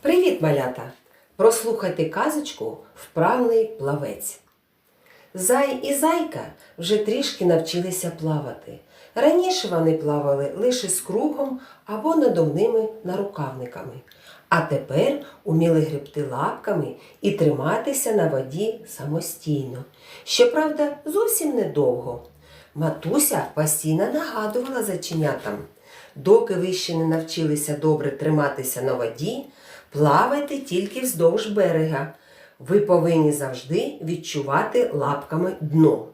Привіт, малята! Прослухайте казочку Вправний плавець. Зай і зайка вже трішки навчилися плавати. Раніше вони плавали лише з кругом або надувними нарукавниками, а тепер уміли гребти лапками і триматися на воді самостійно. Щоправда, зовсім недовго. Матуся постійно нагадувала зайченятам. Доки ви ще не навчилися добре триматися на воді, плавайте тільки вздовж берега. Ви повинні завжди відчувати лапками дно.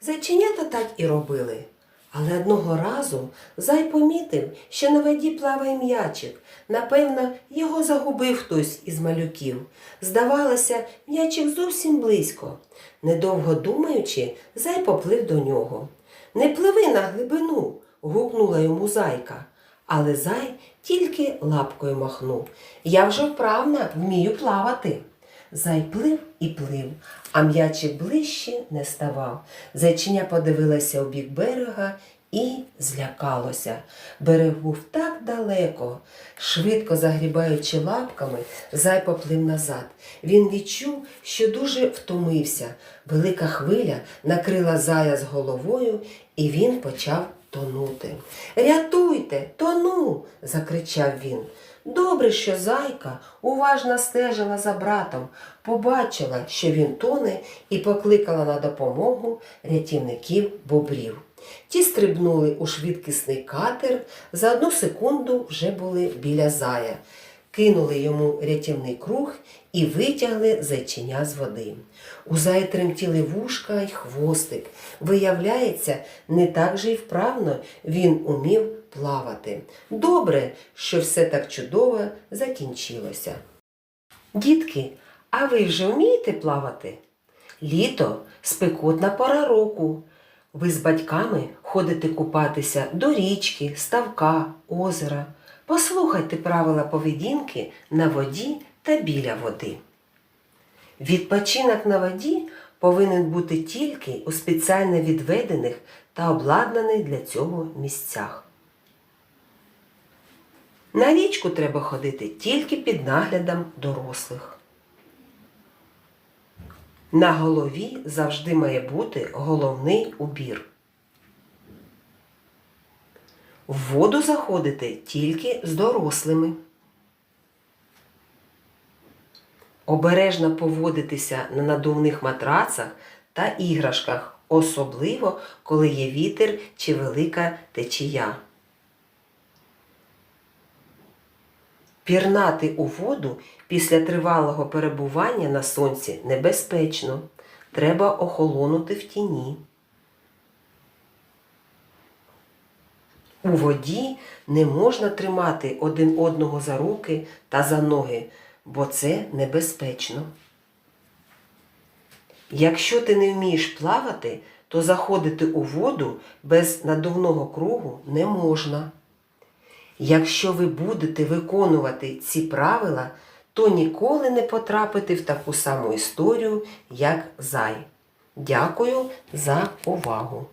Зайченята так і робили. Але одного разу зай помітив, що на воді плаває м'ячик. Напевно, його загубив хтось із малюків. Здавалося, м'ячик зовсім близько. Недовго думаючи, зай поплив до нього. Не пливи на глибину, гукнула йому зайка. Але зай тільки лапкою махнув. Я вже вправно вмію плавати. Зай плив і плив, а м'ячик ближче не ставав. Зайчиня подивилася у бік берега і злякалося. Берег був так далеко. Швидко загрібаючи лапками, зай поплив назад. Він відчув, що дуже втомився. Велика хвиля накрила зая з головою, і він почав тонути. Рятуйте, тону. закричав він. Добре, що зайка уважно стежила за братом, побачила, що він тоне, і покликала на допомогу рятівників бобрів. Ті стрибнули у швидкісний катер, за одну секунду вже були біля зая, кинули йому рятівний круг і витягли зайчиня з води. У зая тремтіли вушка й хвостик. Виявляється, не так же й вправно він умів плавати. Добре, що все так чудово закінчилося. Дітки, а ви вже вмієте плавати? Літо спекотна пора року. Ви з батьками ходите купатися до річки, ставка, озера. Послухайте правила поведінки на воді та біля води. Відпочинок на воді повинен бути тільки у спеціально відведених та обладнаних для цього місцях. На річку треба ходити тільки під наглядом дорослих. На голові завжди має бути головний убір. В воду заходити тільки з дорослими. Обережно поводитися на надувних матрацах та іграшках, особливо коли є вітер чи велика течія. Пірнати у воду після тривалого перебування на сонці небезпечно. Треба охолонути в тіні. У воді не можна тримати один одного за руки та за ноги, бо це небезпечно. Якщо ти не вмієш плавати, то заходити у воду без надувного кругу не можна. Якщо ви будете виконувати ці правила, то ніколи не потрапите в таку саму історію, як зай. Дякую за увагу!